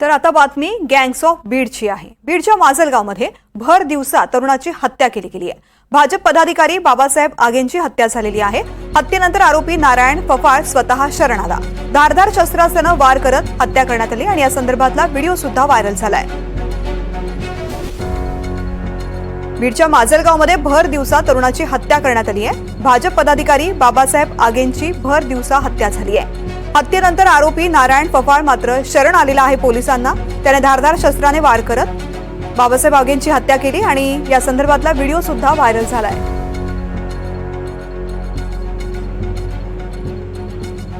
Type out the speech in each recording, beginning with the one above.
तर आता बातमी गँग्स ऑफ बीडची आहे. बीडच्या माजलगावमध्ये भर दिवसा तरुणाची हत्या केली गेली आहे. भाजप पदाधिकारी बाबासाहेब आगेंची हत्या झालेली आहे. हत्येनंतर आरोपी नारायण फफाळ स्वतः शरण आला धारधार शस्त्रास्त्रानं वार करत हत्या करण्यात आली आणि या संदर्भातला व्हिडिओ सुद्धा व्हायरल झालाय. बीडच्या माजलगावमध्ये भर दिवसा तरुणाची हत्या करण्यात आली आहे. भाजप पदाधिकारी बाबासाहेब आगेंची भर दिवसा हत्या झाली आहे. हत्येनंतर आरोपी नारायण पफाळ मात्र शरण आलेला आहे पोलिसांना. त्याने धारधार शस्त्राने वार करत बाबासाहेब आगेंची हत्या केली आणि या संदर्भातला व्हिडिओ सुद्धा व्हायरल झालाय.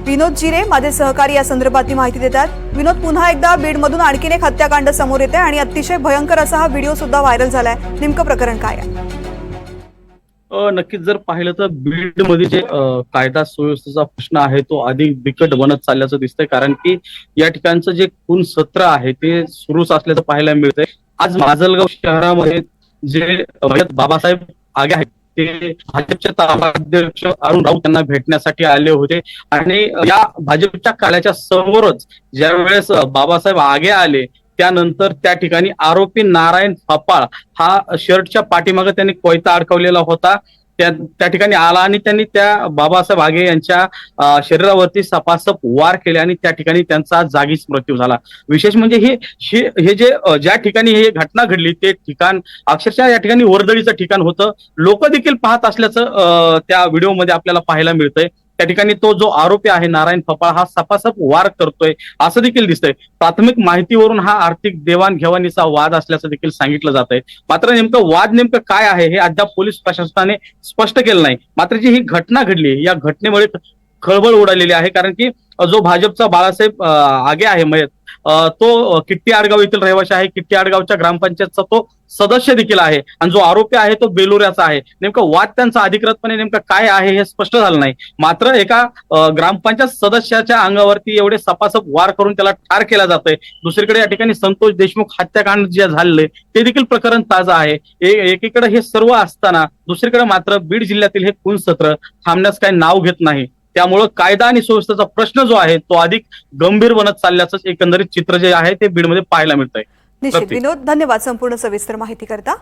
विनोद जिरे माझे सहकारी या संदर्भातली माहिती देतात. विनोद पुन्हा एकदा बीडमधून आणखीन एक हत्याकांड समोर येते आणि अतिशय भयंकर असा हा व्हिडिओ सुद्धा व्हायरल झालाय. नेमकं प्रकरण काय आहे? नक्कीच जर पाहिलं तर बीडमध्ये जे कायदा सुव्यवस्थेचा प्रश्न आहे तो अधिक बिकट बनत चालल्याचं दिसतंय. कारण की या ठिकाणचं जे खून सत्र आहे ते सुरूच असल्याचं पाहायला मिळतंय. आज माजलगाव शहरामध्ये जे बाबासाहेब आगे आहेत ते भाजपचे ताबाध्यक्ष अरुण राऊत यांना भेटण्यासाठी आले होते. आणि या भाजपच्या काळाच्या समोरच ज्या वेळेस बाबासाहेब आगे आले त्यानंतर त्या ठिकाणी आरोपी नारायण फपाळ हा शर्टच्या पाठीमागे त्यांनी कोयता अडकवलेला होता. त्या त्या ठिकाणी आला आणि त्यांनी त्या बाबासाहेब आगे यांच्या शरीरावरती सपासप वार केले आणि त्या ठिकाणी त्यांचा जागीच मृत्यू झाला. विशेष म्हणजे हे हे जे ज्या ठिकाणी ही घटना घडली ते ठिकाण अक्षरशः या ठिकाणी वर्दळीचं ठिकाण होतं. लोक देखील पाहत असल्याचं त्या व्हिडिओमध्ये आपल्याला पाहायला मिळतंय. त्या ठिकाणी तो जो आरोपी आहे नारायण फपाळ हा सपासप वार करतोय असं देखील दिसतंय. प्राथमिक माहितीवरून हा आर्थिक देवाणघेवाणीचा वाद असल्याचं देखील सांगितलं जात आहे मात्र नेमकं वाद नेमकं काय आहे हे अद्याप पोलीस प्रशासनाने स्पष्ट केलं नाही. मात्र जी ही घटना घडली या घटनेमुळे खळबळ उडालेली आहे. कारण की जो भाजपचा बाळासाहेब आगे आहे मयत तो किट्टी आडगाव येथील रहिवासी आहे. किट्टी आडगावच्या ग्रामपंचायतचा तो सदस्य देखील आहे. आणि जो आरोपी आहे तो बेलोऱ्याचा आहे. नेमकं वाद त्यांचा अधिकृतपणे नेमकं काय आहे हे स्पष्ट झालं नाही. मात्र एका ग्रामपंचायत सदस्याच्या अंगावरती एवढे सपासप वार करून त्याला ठार केला जातोय. दुसरीकडे या ठिकाणी संतोष देशमुख हत्याकांड जे झाले ते देखील प्रकरण ताजं आहे. एकीकडे हे सर्व असताना दुसरीकडे मात्र बीड जिल्ह्यातील हे खून सत्र थांबण्यास काही नाव घेत नाही. त्यामुळं कायदा आणि सुव्यवस्थेचा प्रश्न जो आहे तो अधिक गंभीर बनत चालल्याचं एकंदरीत चित्र जे आहे ते बीडमध्ये पाहायला मिळतंय. निश्चित. प्रतीक. विनोद धन्यवाद संपूर्ण सविस्तर माहिती करता